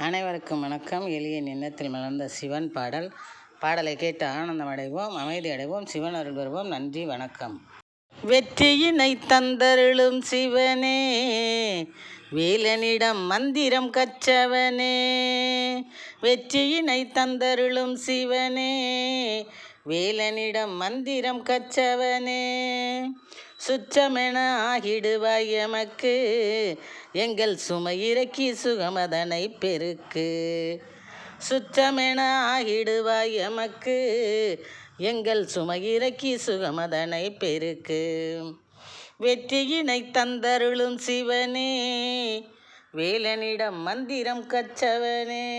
அனைவருக்கும் வணக்கம். எளிய எண்ணத்தில் மலர்ந்த சிவன் பாடல். பாடலை கேட்டு ஆனந்தம் அடைவோம் அமைதி அடைவோம் சிவன் அருள் வருவோம் நன்றி வணக்கம். வெற்றியினை தந்தருளும் சிவனே வேலனிடம் மந்திரம் கற்றவனே வெற்றியினை தந்தருளும் சிவனே வேலனிடம் மந்திரம் கச்சவனே சுற்றமென ஆகிடுவாய் எமக்கு. எங்கள் சுமை இறக்கி சுகமதனை பெருக்கு. சுற்றமென ஆகிடுவாய் எமக்கு. எங்கள் சுமை இறக்கி சுகமதனை பெருக்கு. வெற்றியினை தந்தருளும் சிவனே வேலனிடம் மந்திரம் கச்சவனே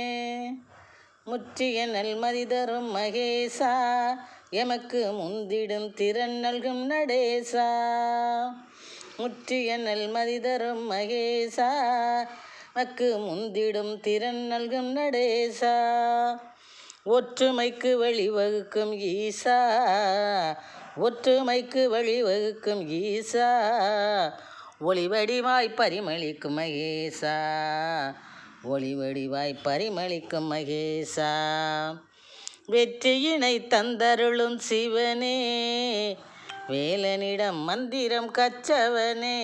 முற்றிய நல்மதி தரும் மகேசா எமக்கு முந்திடும் திறன் நல்கும் நடேசா. முற்றிய நல்மதி தரும் மகேசா மக்கு முந்திடும் திறன் நல்கும் நடேசா. ஒற்றுமைக்கு வழிவகுக்கும் ஈசா ஒற்றுமைக்கு வழிவகுக்கும் ஈசா. ஒளிவடிவாய் பரிமளிக்கும் மகேசா. ஒளிவடிவாய் பரிமளிக்கும் மகேசா. வெற்றியினை தந்தருளும் சிவனே வேலனிடம் மந்திரம் கச்சவனே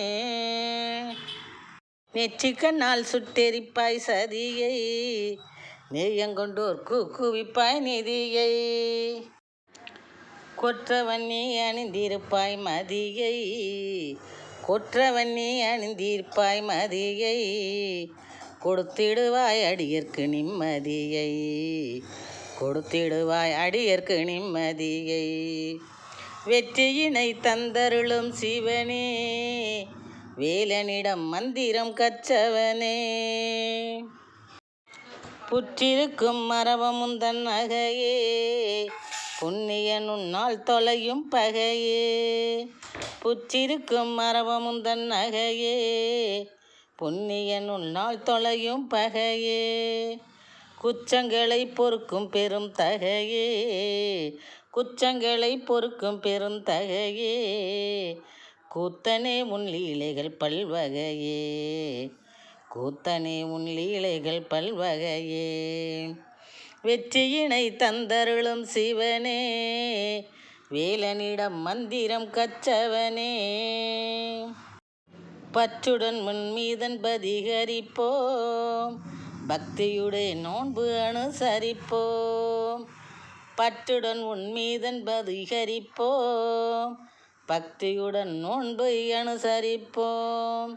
நெற்றிக்கண்ணால் சுட்டெரிப்பாய் சதியை நெய்யங்கொண்டோர் குவிப்பாய் நிதியை. கொற்றவன் நீ அணிந்திருப்பாய் மதியை கொற்றவன் நீ அணிந்திருப்பாய் மதியை. கொடுத்திடுவாய் அடியற்கு நிம்மதியை. கொடுத்திடுவாய் அடியற்கு நிம்மதியை. வெற்றியினை தந்தருளும் சிவனே வேலனிடம் மந்திரம் கற்றவனே. புற்றிருக்கும் மரபமுந்தன் நகையே புண்ணியன் உன்னால் தொலையும் பகையே. புற்றிருக்கும் மரபமுந்தன் நகையே புண்ணியன் உன்னால் தொலையும் பகையே. குற்றங்களை பொறுக்கும் பெரும் தகையே. குற்றங்களை பொறுக்கும் பெரும் தகையே. கூத்தனே உன் லீலைகள் பல்வகையே. கூத்தனே உன் லீலைகள் பல்வகையே. வெற்றியினை தந்தருளும் சிவனே. வேலனிடம் மந்திரம் கற்றவனே. பற்றுடன் முன்மீதன் பதிகரிப்போம். பக்தியுடைய நோன்பு அனுசரிப்போம். பற்றுடன் உன்மீதன் பதிகரிப்போம். பக்தியுடன் நோன்பை அனுசரிப்போம்.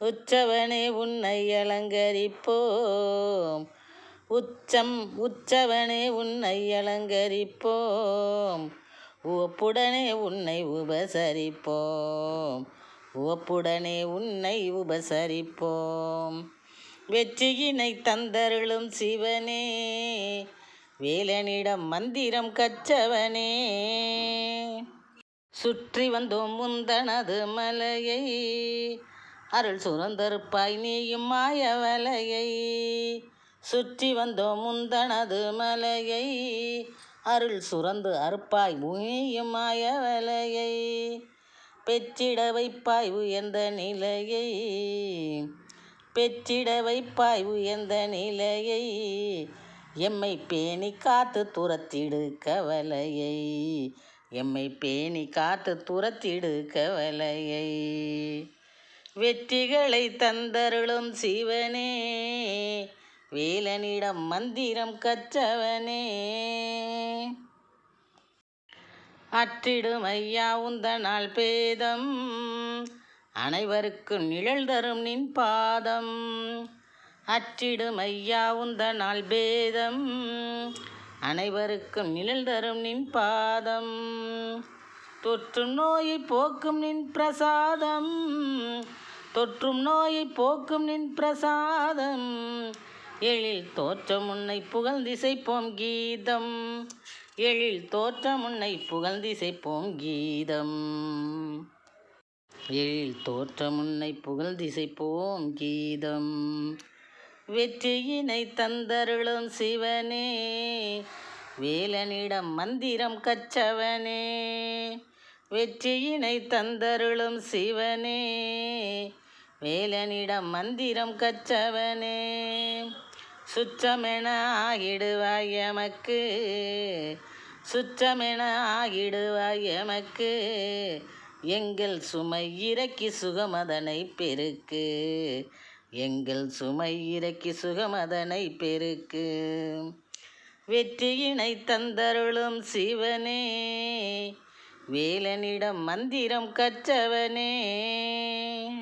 உச்சவனே உன்னை அலங்கரிப்போம். உச்சம் உச்சவனே உன்னை அலங்கரிப்போம். உவப்புடனே உன்னை உபசரிப்போம். உவப்புடனே உன்னை உபசரிப்போம். வெற்றியினை தந்தருளும் சிவனே வேலனிடம் மந்திரம் கச்சவனே சுற்றி வந்தோம் முந்தனது மலையை அருள் சுரந்தருப்பாய் நீயும் மாயவலையை. சுற்றி வந்தோம் முந்தனது மலையை அருள் சுரந்து அறுப்பாய் நீயும் மாயவலையை. பெற்றிட வைப்பாய் உயர்ந்த நிலையை? பெற்றிட வைப்பாய் உயர்ந்த நிலையை? எம்மை பேணி காத்து துரத்திடு கவலையை. எம்மை பேணி காத்து துரத்திடு கவலையை. வெற்றிகளை தந்தருளும் சிவனே வேலனிடம் மந்திரம் கற்றவனே. அற்றிடும் ஐயா உந்தனால் பேதம். அனைவருக்கும் நிழல் தரும் நின் பாதம். அற்றிடும் ஐயா உந்தனால் பேதம். அனைவருக்கும் நிழல் தரும் நின் பாதம். தொற்றும் நோயை போக்கும் நின் பிரசாதம். தொற்றும் நோயை போக்கும் நின் பிரசாதம். எழில் தோற்றம் உன்னை புகழ்ந்திசைப்போம் கீதம். எழில் தோற்றம் உன்னை புகழ்ந்திசைப்போம் கீதம் எழில் தோற்றம் உன்னை புகழ்ந்திசைப்போம் கீதம் வெற்றியினை தந்தருளும் சிவனே வேலனிடம் மந்திரம் கச்சவனே வெற்றியினை தந்தருளும் சிவனே வேலனிடம் மந்திரம் கற்றவனே. சுற்றமென ஆகிடுவாய் எமக்கு சுற்றமென ஆகிடுவாய் எமக்கு. எங்கள் சுமை இறக்கி சுகமதனை பெருக்கு. எங்கள் சுமை இறக்கி சுகமதனை பெருக்கு. வெற்றியினை தந்தருளும் சிவனே. வேலனிடம் மந்திரம் கற்றவனே.